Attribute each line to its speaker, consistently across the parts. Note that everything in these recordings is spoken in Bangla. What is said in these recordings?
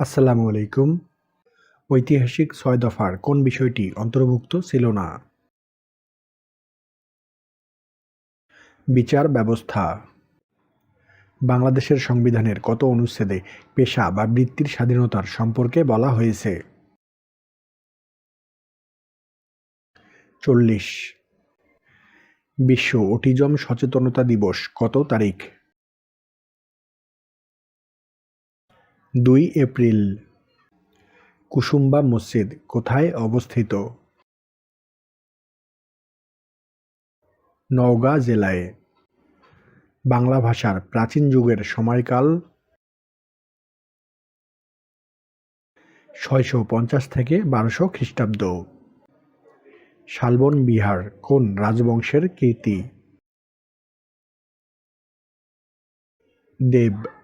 Speaker 1: আসসালামু আলাইকুম। ঐতিহাসিক ছয় দফার কোন বিষয়টি অন্তর্ভুক্ত ছিল না? বিচার ব্যবস্থা। বাংলাদেশের সংবিধানের কত অনুচ্ছেদে পেশা বা বৃত্তির স্বাধীনতার সম্পর্কে বলা হয়েছে? চল্লিশ। বিশ্ব অটিজম সচেতনতা দিবস কত তারিখ? দুই এপ্রিল। কুসুম্বা মসজিদ কোথায় অবস্থিত? নওগাঁ জেলায়। বাংলা ভাষার প্রাচীন যুগের সময়কাল ছয়শো পঞ্চাশ থেকে বারোশো খ্রিস্টাব্দ। শালবন বিহার কোন রাজবংশের কীর্তি? দেব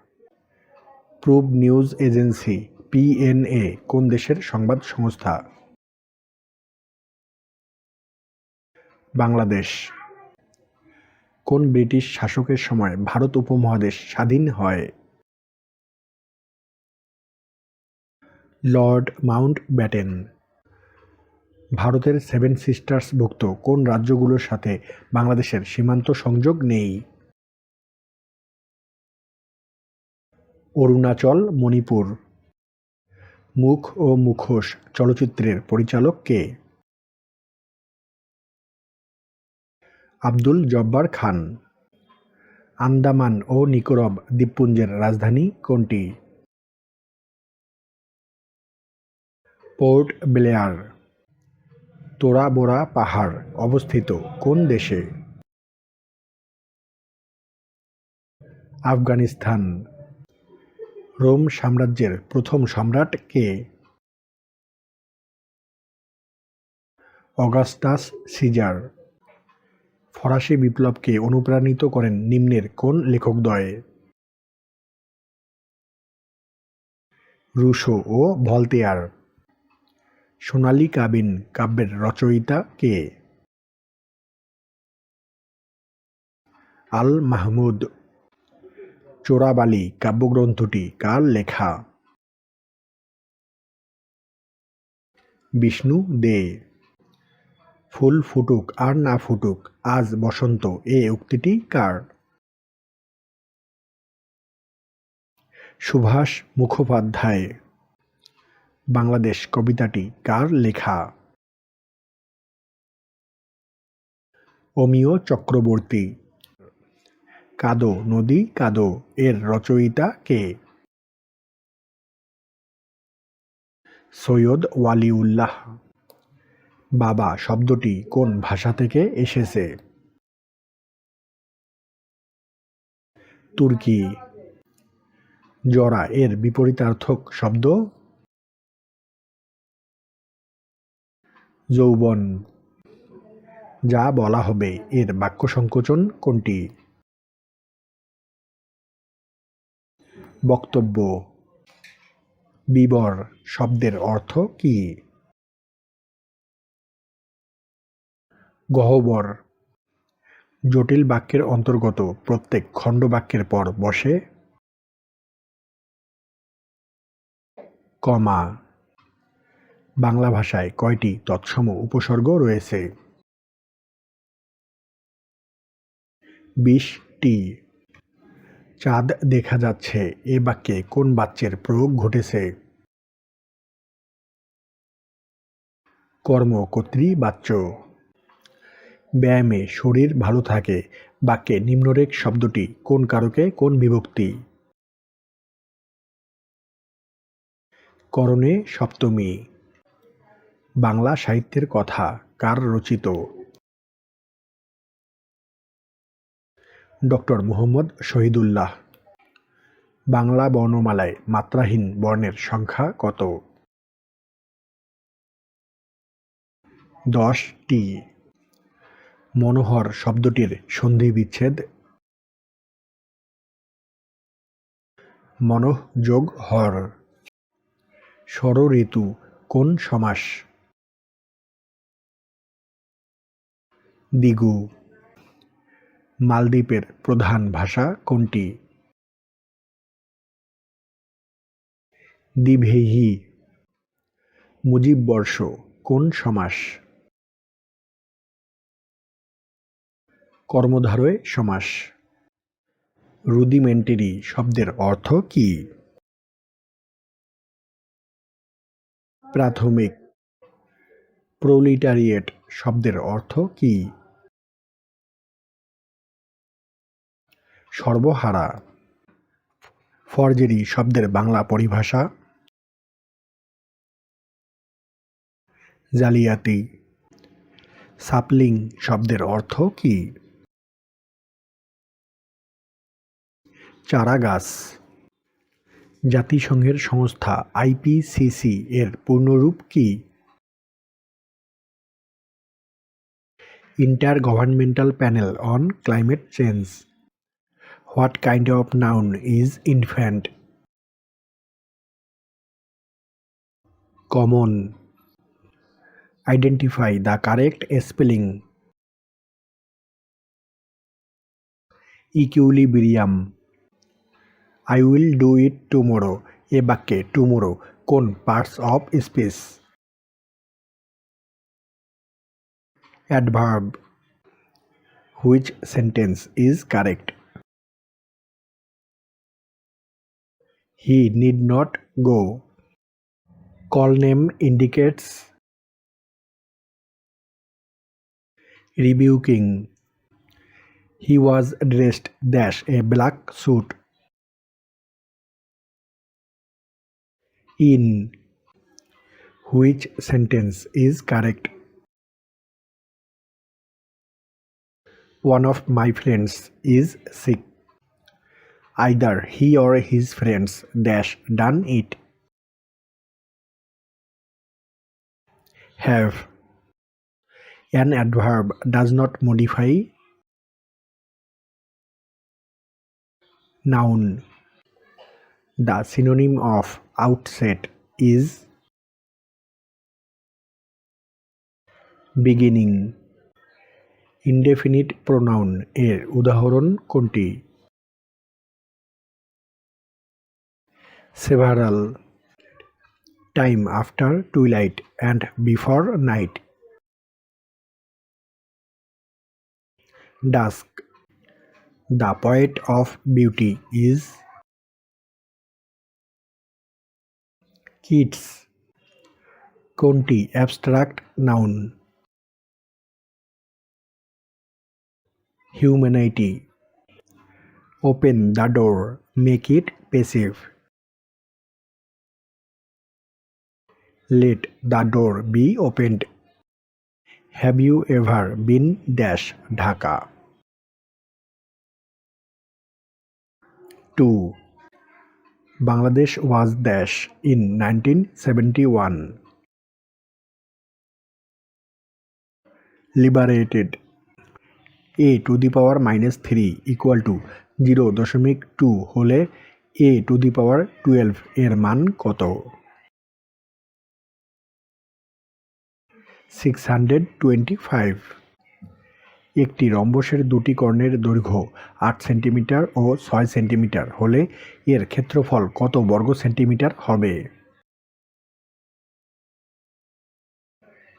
Speaker 1: প্রুভ নিউজ এজেন্সি পিএনএ কোন দেশের সংবাদ সংস্থা? বাংলাদেশ। কোন ব্রিটিশ শাসকের সময় ভারত উপমহাদেশ স্বাধীন হয়? Lord Mountbatten. ভারতের সেভেন সিস্টার্সভুক্ত কোন রাজ্যগুলোর সাথে বাংলাদেশের সীমান্ত সংযোগ নেই? অরুণাচল, মণিপুর। মুখ ও মুখোশ চলচ্চিত্রের পরিচালক কে? আব্দুল জব্বার খান। আন্দামান ও নিকোরব দ্বীপপুঞ্জের রাজধানী কোনটি? Port Blair. তোরা বোরা পাহাড় অবস্থিত কোন দেশে? আফগানিস্তান। রোম সাম্রাজ্যের প্রথম সম্রাট কে? Augustus Caesar. ফরাসি বিপ্লবকে অনুপ্রাণিত করেন নিম্নের কোন লেখকদ্বয়? রুশো ও ভলতেয়ার। সোনালী কাবিন কাব্যের রচয়িতা কে? আল মাহমুদ। চোরাবালি কাব্যগ্রন্থটি কার লেখা? বিষ্ণু দে। ফুল ফুটুক আর না ফুটুক, আজ বসন্ত, এ উক্তিটি কার? সুভাষ মুখোপাধ্যায়। বাংলাদেশ কবিতাটি কার লেখা? অমিয় চক্রবর্তী। কাদো, নদী কাদো, এর রচয়িতা কে? সৈয়দ ওয়ালিউল্লাহ। বাবা, শব্দটি কোন ভাষা থেকে এসেছে? তুর্কি। জরা, এর বিপরীতার্থক শব্দ? যৌবন। যা বলা হবে, এর বাক্য সংকোচন কোনটি? বক্তব্য। বিবর শব্দের অর্থ কি? গহ্বর। জটিল বাক্যের অন্তর্গত প্রত্যেক খণ্ড বাক্যের পর বসে। কমা। বাংলা ভাষায় কয়টি তৎসম উপসর্গ রয়েছে? বিশটি চাঁদ দেখা যাচ্ছে। এ বাক্যে কোন বাচ্যের প্রয়োগ ঘটেছে? কর্ম কর্তৃ বাচ্য ব্যায়ামে শরীর ভালো থাকে। বাক্যে নিম্নরেখ শব্দটি কোন কারকে, কোন বিভক্তি? করণে সপ্তমী। বাংলা সাহিত্যের কথা, কার রচিত? ডক্টর মুহম্মদ শহীদুল্লাহ। বাংলা বর্ণমালায় মাত্রাহীন বর্ণের সংখ্যা কত? দশটি মনোহর শব্দটির সন্ধি বিচ্ছেদ মনঃ যোগ হর। ষড় ঋতু কোন সমাস? দিগু। মালদ্বীপের প্রধান ভাষা কোনটি? দিভেহি। মুজিব বর্ষ কোন সমাস? কর্মধারয় সমাস। রুদিমেন্টারি শব্দের অর্থ কী? প্রাথমিক। প্রোলিটারিয়েট শব্দের অর্থ কী? সর্বহারা। ফরজেরি শব্দের বাংলা পরিভাষা। জালিয়াতি। সাপলিং শব্দের অর্থ কী? চারাগাছ। জাতিসংঘের সংস্থা আইপিসিসি এর পূর্ণরূপ কি? Intergovernmental panel on climate change. What kind of noun is infant? Common. Identify the correct spelling. Equilibrium. I will do it tomorrow. এ বাক্যে টুমোরো কোন parts of speech adverb. Which sentence is correct? He need not go. Call name indicates rebuking. He was dressed dash a black suit. In which sentence is correct? One of my friends is sick. Either he or his friends dash done it. Have an adverb does not modify noun. The synonym of outset is beginning. Indefinite pronoun এর উদাহরণ কোনটি several time after twilight and before night. Dusk. The poet of beauty is Keats. Conti abstract noun. Humanity. Open the door, make it passive. Let the door be opened have you ever been dash Dhaka to Bangladesh was dash in nineteen seventy one liberated A to the power minus three equal to zero দশমিক টু হলে এ টু দি পাওয়ার টুয়েলভ এর মান কত? সিক্স হান্ড্রেড টোয়েন্টি ফাইভ একটি রম্বসের দুটি কর্ণের দৈর্ঘ্য আট সেন্টিমিটার ও ছয় সেন্টিমিটার হলে এর ক্ষেত্রফল কত বর্গ সেন্টিমিটার হবে?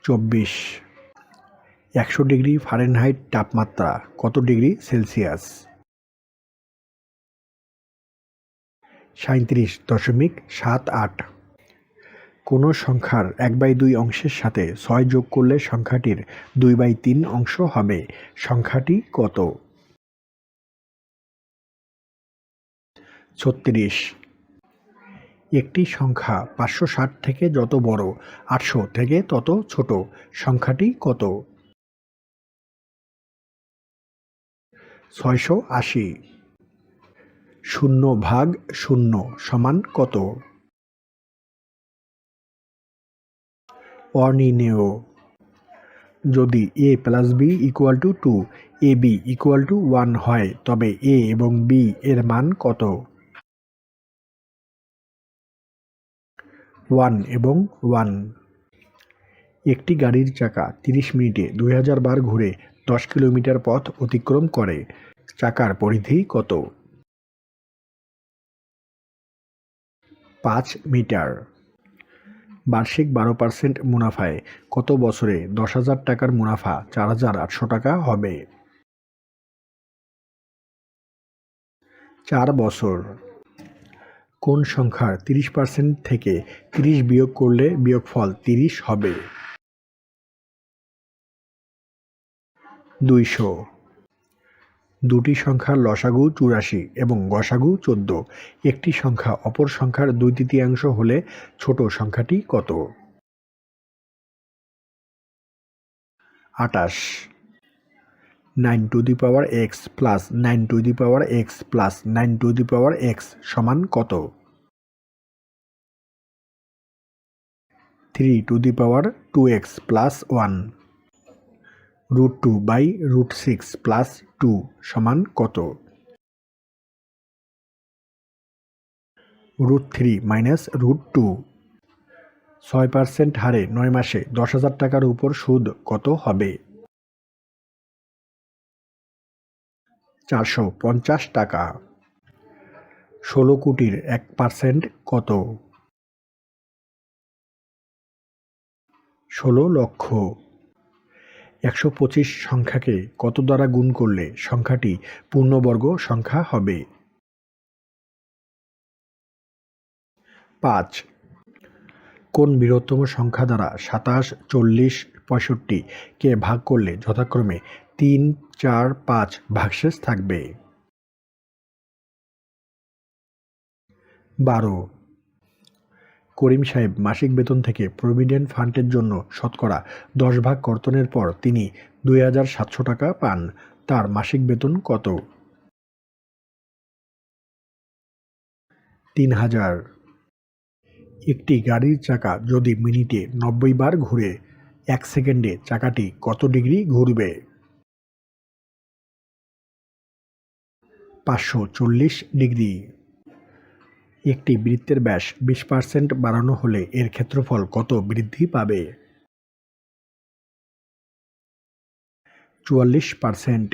Speaker 1: চব্বিশ। একশো ডিগ্রি ফারেনহাইট তাপমাত্রা কত ডিগ্রি সেলসিয়াস? সাঁত্রিশ দশমিক সাত আট কোনো সংখ্যার এক বাই দুই অংশের সাথে ছয় যোগ করলে সংখ্যাটির দুই বাই তিন অংশ হবে। সংখ্যাটি কত? ছত্রিশ। একটি সংখ্যা পাঁচশো ষাট থেকে যত বড়, আটশো থেকে তত ছোট। সংখ্যাটি কত? ছয়শো আশি। শূন্য ভাগ শূন্য সমান কত? অনির্ণেয়। যদি A plus B equal to two A B equal to one হয়, তবে এ এবং বি এর মান কত? ওয়ান এবং ওয়ান একটি গাড়ির চাকা তিরিশ মিনিটে দুই হাজার বার ঘুরে দশ কিলোমিটার পথ অতিক্রম করে। চাকার পরিধি কত? পাঁচ মিটার। বার্ষিক বারো পার্সেন্ট মুনাফায় কত বছরে দশ হাজার টাকার মুনাফা চার হাজার আটশো টাকা হবে? চার বছর। কোন সংখ্যার তিরিশ পার্সেন্ট থেকে তিরিশ বিয়োগ করলে বিয়োগফল তিরিশ হবে? দুইশো। দুটি সংখ্যার লসাগু চুরাশি এবং গসাগু চোদ্দ। একটি সংখ্যা অপর সংখ্যার দুই তৃতীয়াংশ হলে ছোট সংখ্যাটি কত? আটাশ nine to the power X plus nine to the power X plus nine to the power X সমান কত? Three to the power two X plus one. Root two by root six plus two সমান কত? Root three minus root two ছয় পার্সেন্ট হারে নয় মাসে দশ হাজার টাকার উপর সুদ কত হবে? চারশো পঞ্চাশ টাকা। ষোলো কোটির এক পার্সেন্ট কত? ষোলো লক্ষ। একশো পঁচিশ সংখ্যাকে কত দ্বারা গুণ করলে সংখ্যাটি পূর্ণবর্গ সংখ্যা হবে? পাঁচ। কোন বৃহত্তম সংখ্যা দ্বারা সাতাশ, চল্লিশ, পঁয়ষট্টি কে ভাগ করলে যথাক্রমে তিন, চার, পাঁচ ভাগশেষ থাকবে? বারো। করিম সাহেব মাসিক বেতন থেকে প্রভিডেন্ট ফান্ডের জন্য শতকরা দশ ভাগ কর্তনের পর তিনি দুই হাজার সাতশো টাকা পান। তার মাসিক বেতন কত? তিন হাজার। একটি গাড়ির চাকা যদি মিনিটে নব্বই বার ঘুরে, এক সেকেন্ডে চাকাটি কত ডিগ্রি ঘুরবে? পাঁচশো চল্লিশ ডিগ্রি। একটি বৃত্তের ব্যাস বিশ পার্সেন্ট বাড়ানো হলে এর ক্ষেত্রফল কত বৃদ্ধি পাবে? চুয়াল্লিশ পার্সেন্ট